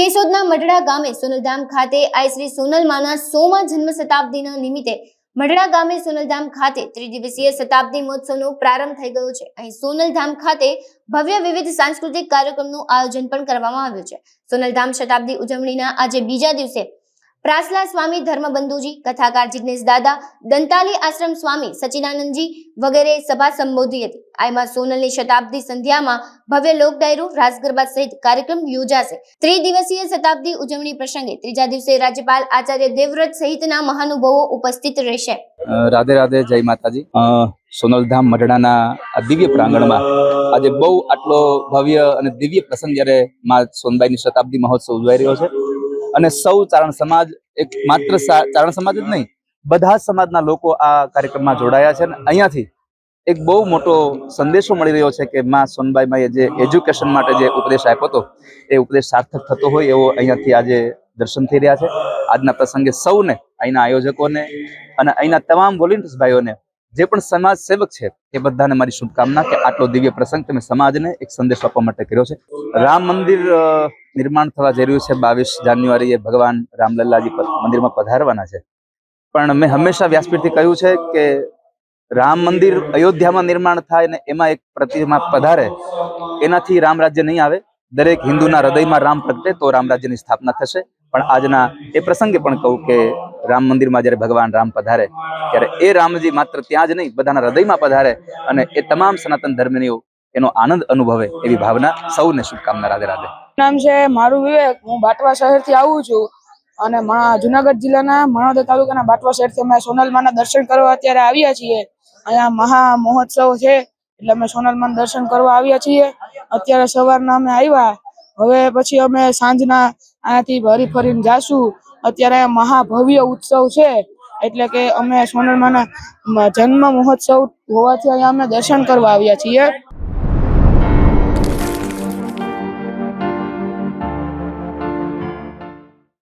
કેશોદના મઢડા ગામે સોનલધામ ખાતે આઈ શ્રી સોનલમાના સોમા જન્મ શતાબ્દીના નિમિત્તે મઢડા ગામે સોનલધામ ખાતે ત્રિદિવસીય શતાબ્દી મહોત્સવનો પ્રારંભ થઈ ગયો છે. અહીં સોનલધામ ખાતે ભવ્ય વિવિધ સાંસ્કૃતિક કાર્યક્રમનું આયોજન પણ કરવામાં આવ્યું છે. સોનલધામ શતાબ્દી ઉજવણીના આજે બીજા દિવસે પ્રાસલા સ્વામી ધર્મબંધુજી, કથાકાર જિજ્ઞેશ દાદા, દંતાલી આશ્રમ સ્વામી સચિદાનંદજી વગેરે સભા સંબોધી હતી. આમાં સોનલની શતાબ્દી સંધ્યામાં ભવ્ય લોક ડાયરો રાસ ગરબા સહિત કાર્યક્રમ યોજાશે. ત્રિદિવસીય શતાબ્દી ઉજવણી પ્રસંગે ત્રીજા દિવસે રાજ્યપાલ આચાર્ય દેવવ્રત સહિતના મહાનુભાવો ઉપસ્થિત રહેશે. રાધે રાધે, જય માતાજી. સોનલધામ મઢડાના દિવ્ય પ્રાંગણમાં આજે બહુ આટલો ભવ્ય અને દિવ્ય પ્રસંગ જ્યારે મા સોનબાઈની શતાબ્દી મહોત્સવ ઉજવાઈ રહ્યો છે. અને સૌ ચારણ સમાજ, એક માત્ર ચારણ સમાજ જ નહીં, બધા જ સમાજના લોકો આ કાર્યક્રમમાં જોડાયા છે અને અહીંયાથી એક બહુ મોટો સંદેશો મળી રહ્યો છે કે માં સોનબાઈમાં જે એજ્યુકેશન માટે જે ઉપદેશ આપ્યો હતો, એ ઉપદેશ સાર્થક થતો હોય એવો અહીંયાથી આજે દર્શન થઈ રહ્યા છે. આજના પ્રસંગે સૌને, અહીંના આયોજકોને અને અહીંના તમામ વોલેન્ટિયર્સ ભાઈઓને, જે પણ સમાજ સેવક છે, એ બધાને મારી શુભકામના કે આટલો દિવ્ય પ્રસંગ તમે સમાજને એક સંદેશ આપવા માટે કર્યો છે. રામ મંદિર નિર્માણ થવા જઈ રહ્યું છે. બાવીસ જાન્યુઆરીએ ભગવાન રામલલ્લાજી મંદિરમાં પધારવાના છે. પણ મેં હંમેશા વ્યાસપીઠથી કહ્યું છે કે રામ મંદિર અયોધ્યામાં નિર્માણ થાય ને એમાં એક પ્રતિમા પધારે, એનાથી રામ રાજ્ય નહીં આવે. દરેક હિન્દુના હૃદયમાં રામ પ્રગટે તો રામ રાજ્યની સ્થાપના થશે. પણ આજના એ પ્રસંગે પણ કહું કે રામ મંદિરમાં જ્યારે ભગવાન રામ પધારે, ત્યારે એ રામજી માત્ર ત્યાં જ નહીં, બધાના હૃદયમાં પધારે અને એ તમામ સનાતન ધર્મીઓ એનો આનંદ અનુભવે એવી ભાવના સૌને શુભકામના રાધે રાધે. નામ છે મારું વિવેક. હું બાટવા શહેરથી આવું છું અને જુનાગઢ જિલ્લાના માણાવદર તાલુકાના બાટવા શહેરથી અમે સોનલમાના દર્શન કરવા અત્યારે આવ્યા છીએ. અહીંયા મહા મહોત્સવ છે એટલે અમે સોનલમાન દર્શન કરવા આવ્યા છીએ. અત્યારે સવારના અમે આવ્યા. હવે પછી અમે સાંજના અહીંયાથી હરી ફરીને જાશું. અત્યારે મહાભવ્ય ઉત્સવ છે એટલે કે અમે સોનલમાના જન્મ મહોત્સવ હોવાથી અહીંયા અમે દર્શન કરવા આવ્યા છીએ.